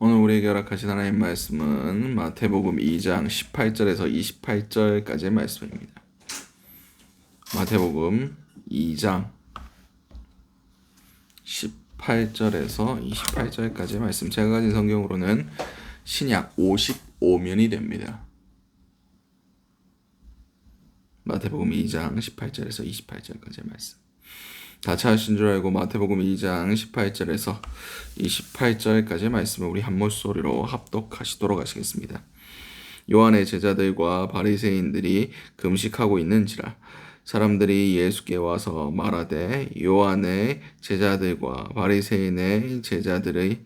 오늘 우리에게 허락하신 하나님 말씀은 마태복음 2장 18절에서 28절까지의 말씀입니다. 마태복음 2장 18절에서 28절까지의 말씀. 제가 가진 성경으로는 신약 55면이 됩니다. 마태복음 2장 18절에서 28절까지의 말씀. 다 찾으신 줄 알고 마태복음 2장 18절에서 28절까지의 말씀을 우리 한 목소리로 합독하시도록 하시겠습니다. 요한의 제자들과 바리새인들이 금식하고 있는지라 사람들이 예수께 와서 말하되 요한의 제자들과 바리새인의 제자들의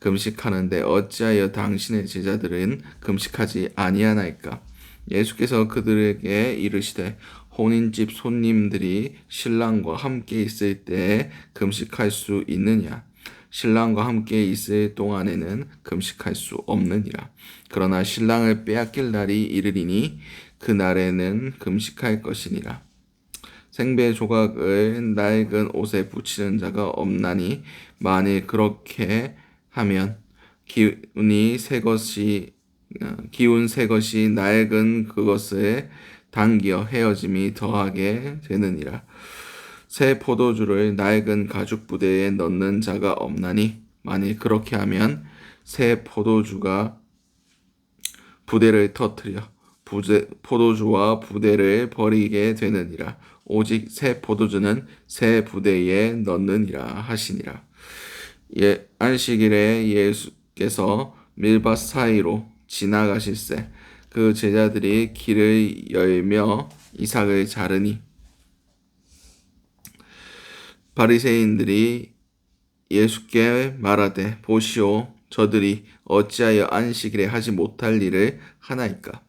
금식하는데 어찌하여 당신의 제자들은 금식하지 아니하나이까 예수께서 그들에게 이르시되 혼인집 손님들이 신랑과 함께 있을 때 금식할 수 있느냐? 신랑과 함께 있을 동안에는 금식할 수 없느니라. 그러나 신랑을 빼앗길 날이 이르리니 그 날에는 금식할 것이니라. 생배 조각을 낡은 옷에 붙이는 자가 없나니 만일 그렇게 하면 기운이 새 것이 어, 기운 새 것이 낡은 그것을 당겨 헤어짐이 더하게 되느니라. 새 포도주를 낡은 가죽 부대에 넣는 자가 없나니 만일 그렇게 하면 새 포도주가 부대를 터뜨려 부제, 포도주와 부대를 버리게 되느니라. 오직 새 포도주는 새 부대에 넣느니라 하시니라. 예, 안식일에 예수께서 밀밭 사이로 지나가실새 그 제자들이 길을 열며 이삭을 자르니 바리새인들이 예수께 말하되 보시오 저들이 어찌하여 안식일에 하지 못할 일을 하나이까?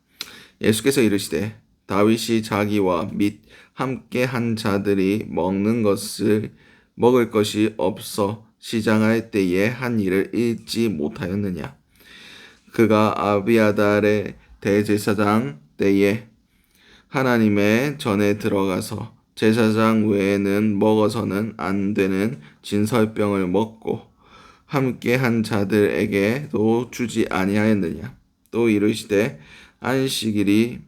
예수께서 이르시되 다윗이 자기와 및 함께 한 자들이 먹는 것을 먹을 것이 없어 시장할 때에 한 일을 잊지 못하였느냐? 그가 아비아달의 대제사장 때에 하나님의 전에 들어가서 제사장 외에는 먹어서는 안 되는 진설병을 먹고 함께 한 자들에게도 주지 아니하였느냐 또 이르시되 안식일이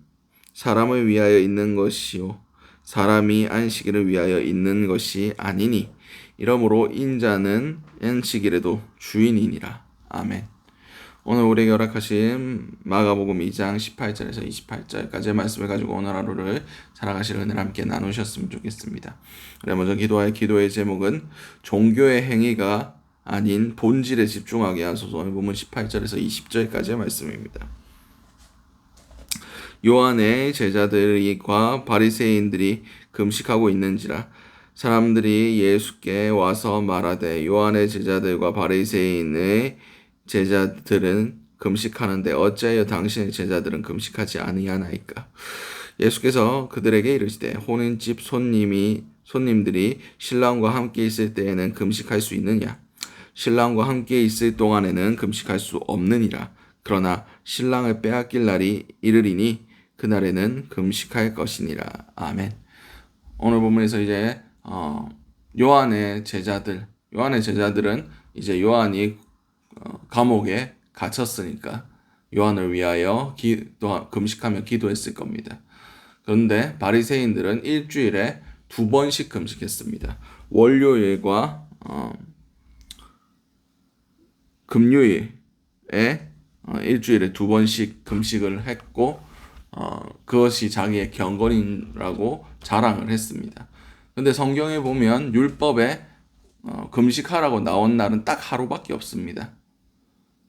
사람을 위하여 있는 것이요 사람이 안식일을 위하여 있는 것이 아니니 이러므로 인자는 안식일에도 주인이니라 아멘. 오늘 우리에게 허락하신 마가복음 2장 18절에서 28절까지의 말씀을 가지고 오늘 하루를 살아가실 은혜를 함께 나누셨으면 좋겠습니다. 그래 먼저 기도할 기도의 제목은 종교의 행위가 아닌 본질에 집중하게 하소서 오늘 보면 18절에서 20절까지의 말씀입니다. 요한의 제자들과 바리새인들이 금식하고 있는지라 사람들이 예수께 와서 말하되 요한의 제자들과 바리새인의 제자들은 금식하는데 어찌하여 당신의 제자들은 금식하지 아니하나이까? 예수께서 그들에게 이르시되 혼인 집 손님이 손님들이 신랑과 함께 있을 때에는 금식할 수 있느냐? 신랑과 함께 있을 동안에는 금식할 수 없느니라. 그러나 신랑을 빼앗길 날이 이르리니 그날에는 금식할 것이니라. 아멘. 오늘 본문에서 이제 어, 요한의 제자들, 요한의 제자들은 이제 요한이 어, 감옥에 갇혔으니까 요한을 위하여 기도 금식하며 기도했을 겁니다. 그런데 바리새인들은 일주일에 두 번씩 금식했습니다. 월요일과 어, 금요일에 어, 일주일에 두 번씩 금식을 했고 어, 그것이 자기의 경건이라고 자랑을 했습니다. 근데 성경에 보면 율법에 어, 금식하라고 나온 날은 딱 하루밖에 없습니다.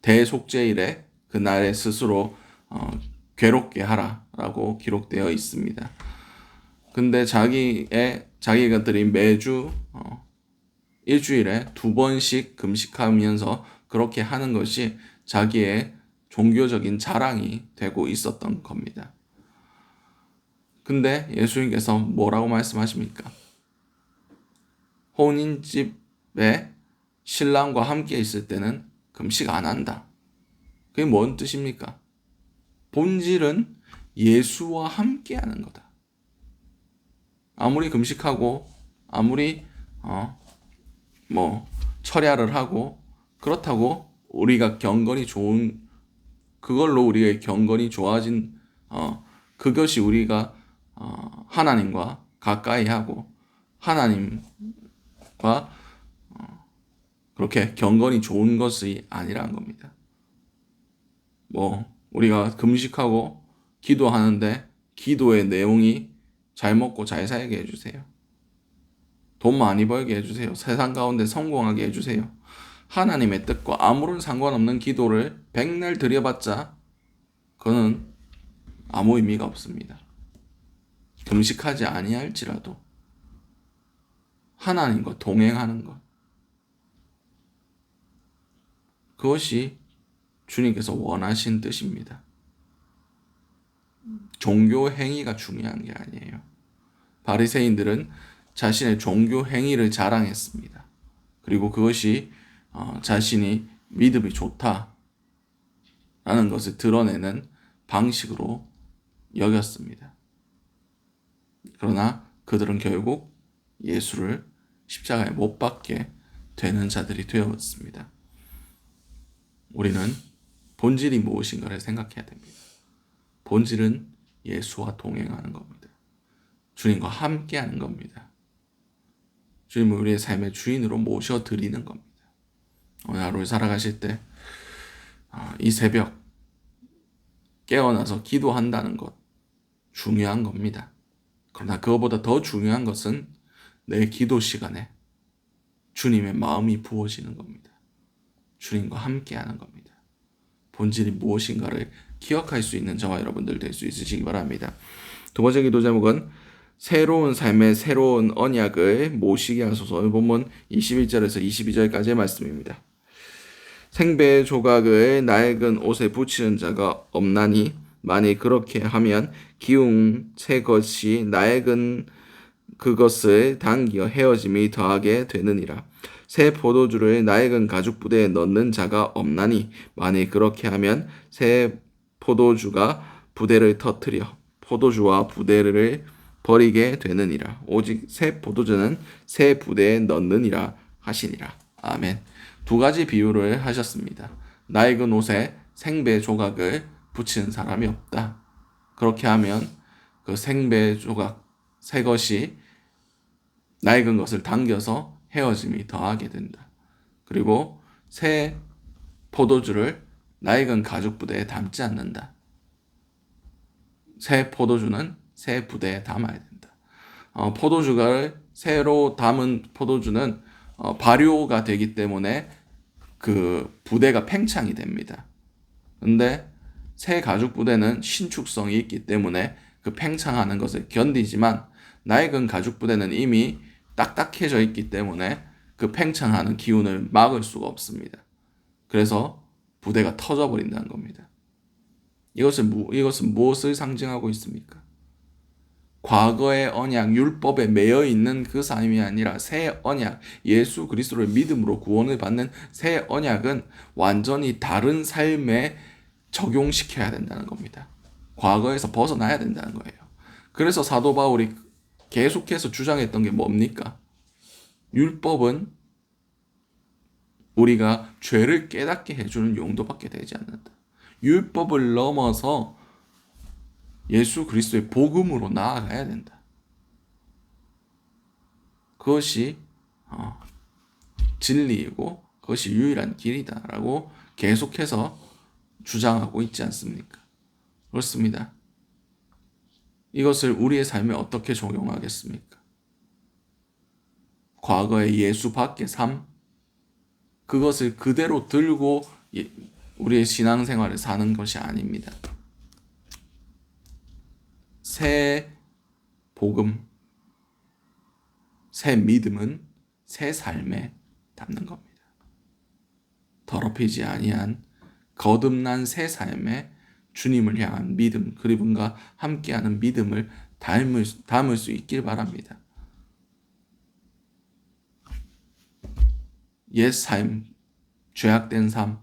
대속제일에 그날에 스스로 어, 괴롭게 하라라고 기록되어 있습니다. 근데 자기의 자기가들이 매주 어, 일주일에 두 번씩 금식하면서 그렇게 하는 것이 자기의 종교적인 자랑이 되고 있었던 겁니다. 근데 예수님께서 뭐라고 말씀하십니까? 혼인집에 신랑과 함께 있을 때는 금식 안 한다. 그게 뭔 뜻입니까? 본질은 예수와 함께 하는 거다. 아무리 금식하고 아무리 어, 뭐 철야를 하고 그렇다고 우리가 경건이 좋은 그걸로 우리의 경건이 좋아진 어 그것이 우리가 어 하나님과 가까이 하고 하나님과 어 그렇게 경건이 좋은 것이 아니라는 겁니다. 뭐 우리가 금식하고 기도하는데 기도의 내용이 잘 먹고 잘 살게 해주세요. 돈 많이 벌게 해주세요. 세상 가운데 성공하게 해주세요. 하나님의 뜻과 아무런 상관없는 기도를 백날 드려봤자 그거는 아무 의미가 없습니다. 금식하지 아니할지라도 하나님과 동행하는 것 그것이 주님께서 원하신 뜻입니다. 종교 행위가 중요한 게 아니에요. 바리새인들은 자신의 종교 행위를 자랑했습니다. 그리고 그것이 어, 자신이 믿음이 좋다라는 것을 드러내는 방식으로 여겼습니다. 그러나 그들은 결국 예수를 십자가에 못 박게 되는 자들이 되었습니다. 우리는 본질이 무엇인가를 생각해야 됩니다. 본질은 예수와 동행하는 겁니다. 주님과 함께 하는 겁니다. 주님을 우리의 삶의 주인으로 모셔 드리는 겁니다. 오늘 하루를 살아가실 때이 아, 새벽 깨어나서 기도한다는 것 중요한 겁니다. 그러나 그것보다 더 중요한 것은 내 기도 시간에 주님의 마음이 부어지는 겁니다. 주님과 함께하는 겁니다. 본질이 무엇인가를 기억할 수 있는 저와 여러분들 될 수 있으시기 바랍니다. 두 번째 기도 제목은 새로운 삶의 새로운 언약을 모시게 하소서. 본문 21절에서 22절까지의 말씀입니다. 생배 조각을 낡은 옷에 붙이는 자가 없나니 만일 그렇게 하면 기웅 새 것이 낡은 그것을 당겨 헤어짐이 더하게 되느니라. 새 포도주를 낡은 가죽 부대에 넣는 자가 없나니 만일 그렇게 하면 새 포도주가 부대를 터뜨려 포도주와 부대를 버리게 되느니라. 오직 새 포도주는 새 부대에 넣느니라 하시니라. 아멘. 두 가지 비유를 하셨습니다. 낡은 옷에 생배 조각을 붙이는 사람이 없다. 그렇게 하면 그 생배 조각, 새 것이 낡은 것을 당겨서 헤어짐이 더하게 된다. 그리고 새 포도주를 낡은 가죽 부대에 담지 않는다. 새 포도주는 새 부대에 담아야 된다. 어, 포도주를 새로 담은 포도주는 어, 발효가 되기 때문에 그 부대가 팽창이 됩니다. 근데 새 가죽 부대는 신축성이 있기 때문에 그 팽창하는 것을 견디지만 낡은 가죽 부대는 이미 딱딱해져 있기 때문에 그 팽창하는 기운을 막을 수가 없습니다. 그래서 부대가 터져 버린다는 겁니다. 이것은, 이것은 무엇을 상징하고 있습니까? 과거의 언약, 율법에 매여 있는 그 삶이 아니라 새 언약, 예수 그리스도를 믿음으로 구원을 받는 새 언약은 완전히 다른 삶에 적용시켜야 된다는 겁니다. 과거에서 벗어나야 된다는 거예요. 그래서 사도 바울이 계속해서 주장했던 게 뭡니까? 율법은 우리가 죄를 깨닫게 해주는 용도밖에 되지 않는다. 율법을 넘어서 예수 그리스도의 복음으로 나아가야 된다. 그것이 어, 진리이고 그것이 유일한 길이다라고 계속해서 주장하고 있지 않습니까? 그렇습니다. 이것을 우리의 삶에 어떻게 적용하겠습니까? 과거의 예수 밖의 삶, 그것을 그대로 들고 우리의 신앙생활을 사는 것이 아닙니다. 새 복음, 새 믿음은 새 삶에 담는 겁니다. 더럽히지 아니한 거듭난 새 삶에 주님을 향한 믿음, 그리분과 함께하는 믿음을 담을, 담을 수 있길 바랍니다. 옛 삶, 죄악된 삶,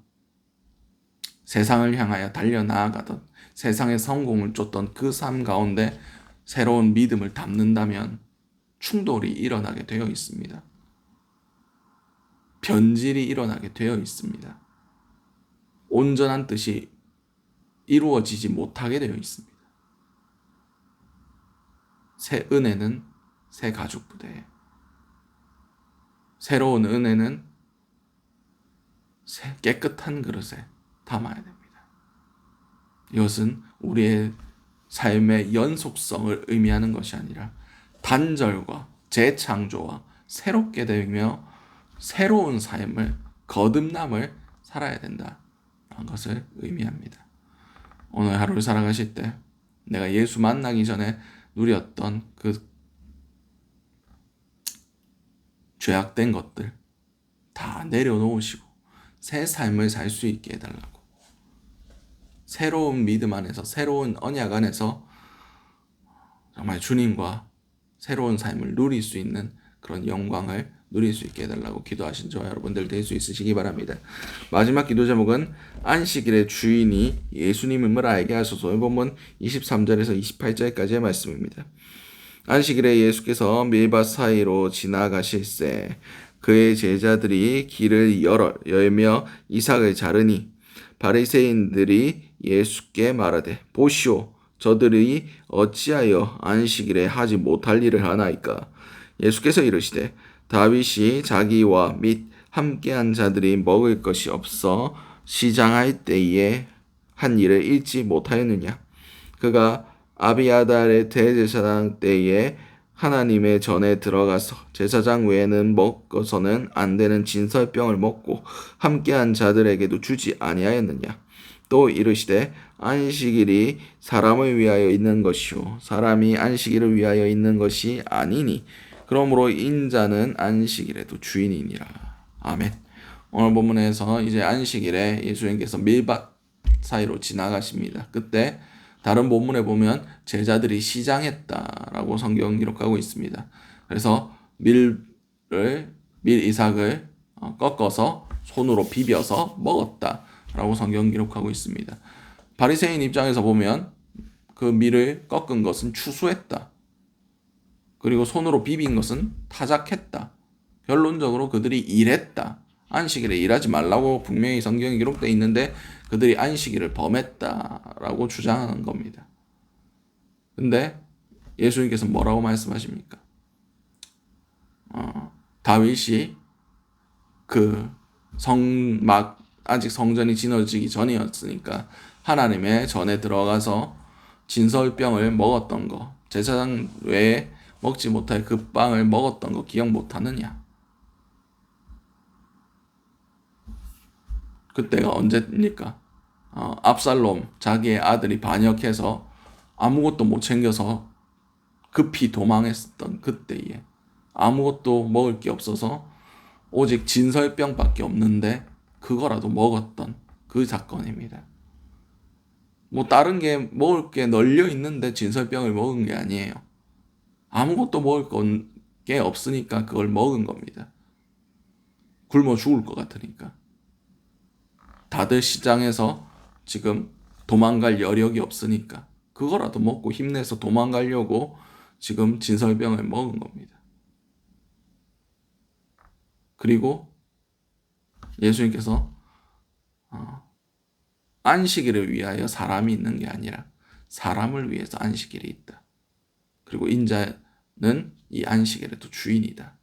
세상을 향하여 달려 나아가던 세상의 성공을 쫓던 그 삶 가운데 새로운 믿음을 담는다면 충돌이 일어나게 되어 있습니다. 변질이 일어나게 되어 있습니다. 온전한 뜻이 이루어지지 못하게 되어 있습니다. 새 은혜는 새 가죽 부대에 새로운 은혜는 새 깨끗한 그릇에 담아야 됩니다. 이것은 우리의 삶의 연속성을 의미하는 것이 아니라 단절과 재창조와 새롭게 되며 새로운 삶을 거듭남을 살아야 된다는 것을 의미합니다. 오늘 하루를 살아가실 때 내가 예수 만나기 전에 누렸던 그 죄악된 것들 다 내려놓으시고 새 삶을 살 수 있게 해달라고. 새로운 믿음 안에서 새로운 언약 안에서 정말 주님과 새로운 삶을 누릴 수 있는 그런 영광을 누릴 수 있게 해달라고 기도하신 저와 여러분들 될 수 있으시기 바랍니다. 마지막 기도 제목은 안식일의 주인이 예수님임을 알게 하소서. 본문 23절에서 28절까지의 말씀입니다. 안식일에 예수께서 밀밭 사이로 지나가실새 그의 제자들이 길을 열어 열며 이삭을 자르니 바리새인들이 예수께 말하되 보시오 저들이 어찌하여 안식일에 하지 못할 일을 하나이까 예수께서 이르시되 다윗이 자기와 및 함께한 자들이 먹을 것이 없어 시장할 때에 한 일을 잊지 못하였느냐? 그가 아비아달의 대제사장 때에 하나님의 전에 들어가서 제사장 외에는 먹어서는 안 되는 진설병을 먹고 함께한 자들에게도 주지 아니하였느냐? 또 이르시되 안식일이 사람을 위하여 있는 것이요 사람이 안식일을 위하여 있는 것이 아니니 그러므로 인자는 안식일에도 주인이니라 아멘 오늘 본문에서 이제 안식일에 예수님께서 밀밭 사이로 지나가십니다 그때 다른 본문에 보면 제자들이 시장했다라고 성경 기록하고 있습니다. 그래서 밀을 밀 이삭을 어, 꺾어서 손으로 비벼서 먹었다라고 성경 기록하고 있습니다. 바리새인 입장에서 보면 그 밀을 꺾은 것은 추수했다. 그리고 손으로 비빈 것은 타작했다. 결론적으로 그들이 일했다. 안식일에 일하지 말라고 분명히 성경에 기록되어 있는데 그들이 안식일을 범했다라고 주장하는 겁니다. 근데 예수님께서 뭐라고 말씀하십니까? 어, 다윗이 그 성 막 아직 성전이 지어지기 전이었으니까 하나님의 전에 들어가서 진설병을 먹었던 거 제사장 외에 먹지 못할 그 빵을 먹었던 거 기억 못하느냐? 그때가 언제입니까? 어, 압살롬 자기의 아들이 반역해서 아무것도 못 챙겨서 급히 도망했었던 그때에 아무것도 먹을 게 없어서 오직 진설병밖에 없는데 그거라도 먹었던 그 사건입니다. 뭐 다른 게 먹을 게 널려 있는데 진설병을 먹은 게 아니에요. 아무것도 먹을 게 없으니까 그걸 먹은 겁니다. 굶어 죽을 것 같으니까. 다들 시장에서 지금 도망갈 여력이 없으니까 그거라도 먹고 힘내서 도망가려고 지금 진설병을 먹은 겁니다. 그리고 예수님께서 어, 안식일을 위하여 사람이 있는 게 아니라 사람을 위해서 안식일이 있다. 그리고 인자는 이 안식일의 또 주인이다.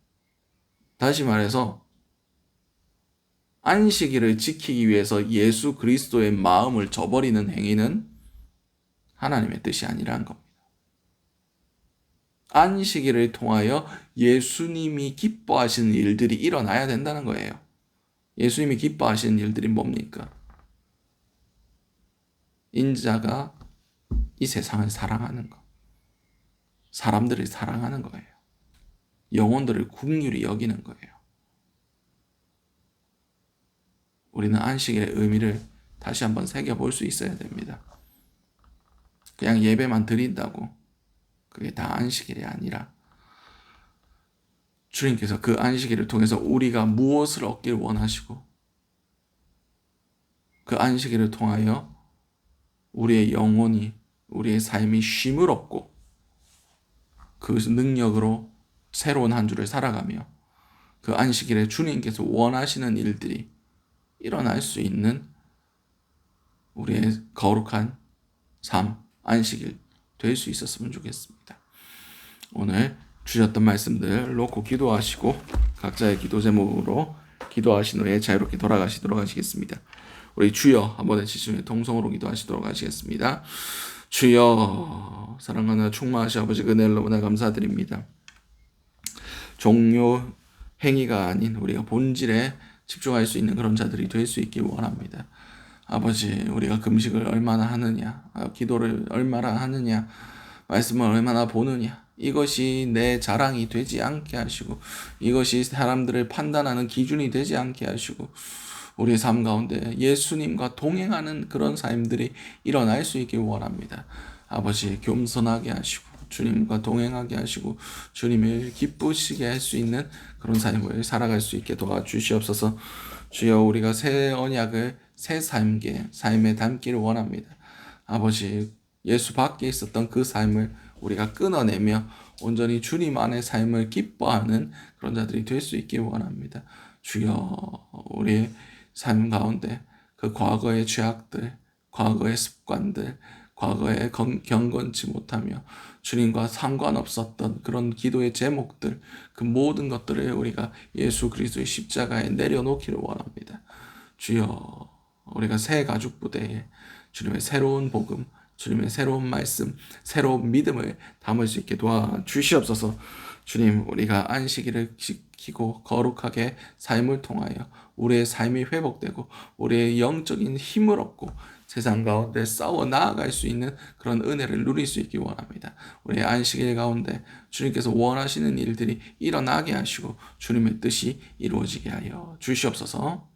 다시 말해서 안식일을 지키기 위해서 예수 그리스도의 마음을 저버리는 행위는 하나님의 뜻이 아니라는 겁니다. 안식일을 통하여 예수님이 기뻐하시는 일들이 일어나야 된다는 거예요. 예수님이 기뻐하시는 일들이 뭡니까? 인자가 이 세상을 사랑하는 것. 사람들을 사랑하는 거예요. 영혼들을 국률이 여기는 거예요. 우리는 안식일의 의미를 다시 한번 새겨볼 수 있어야 됩니다. 그냥 예배만 드린다고 그게 다 안식일이 아니라 주님께서 그 안식일을 통해서 우리가 무엇을 얻길 원하시고 그 안식일을 통하여 우리의 영혼이 우리의 삶이 쉼을 얻고 그 능력으로 새로운 한 주를 살아가며 그 안식일에 주님께서 원하시는 일들이 일어날 수 있는 우리의 거룩한 삶, 안식일 될 수 있었으면 좋겠습니다. 오늘 주셨던 말씀들 놓고 기도하시고 각자의 기도 제목으로 기도하신 후에 자유롭게 돌아가시도록 하시겠습니다. 우리 주여 한번 외치시며 통성으로 기도하시도록 하시겠습니다. 주여 사랑하는 충만하시 아버지 은혜를 너무나 감사드립니다. 종료 행위가 아닌 우리가 본질에 집중할 수 있는 그런 자들이 될 수 있길 원합니다. 아버지, 우리가 금식을 얼마나 하느냐, 아, 기도를 얼마나 하느냐, 말씀을 얼마나 보느냐, 이것이 내 자랑이 되지 않게 하시고, 이것이 사람들을 판단하는 기준이 되지 않게 하시고, 우리의 삶 가운데 예수님과 동행하는 그런 삶들이 일어날 수 있길 원합니다. 아버지, 겸손하게 하시고, 주님과 동행하게 하시고, 주님을 기쁘시게 할 수 있는 그런 삶을 살아갈 수 있게 도와주시옵소서, 주여 우리가 새 언약을 새 삶계, 삶에 담기를 원합니다. 아버지, 예수 밖에 있었던 그 삶을 우리가 끊어내며 온전히 주님 안의 삶을 기뻐하는 그런 자들이 될 수 있길 원합니다. 주여, 우리의 삶 가운데 그 과거의 죄악들, 과거의 습관들, 과거에 경건치 못하며 주님과 상관없었던 그런 기도의 제목들, 그 모든 것들을 우리가 예수 그리스도의 십자가에 내려놓기를 원합니다. 주여, 우리가 새 가죽 부대에 주님의 새로운 복음, 주님의 새로운 말씀, 새로운 믿음을 담을 수 있게 도와주시옵소서. 주님, 우리가 안식일을 지키고 거룩하게 삶을 통하여 우리의 삶이 회복되고 우리의 영적인 힘을 얻고 세상 가운데 싸워 나아갈 수 있는 그런 은혜를 누릴 수 있기 원합니다. 우리의 안식일 가운데 주님께서 원하시는 일들이 일어나게 하시고 주님의 뜻이 이루어지게 하여 주시옵소서.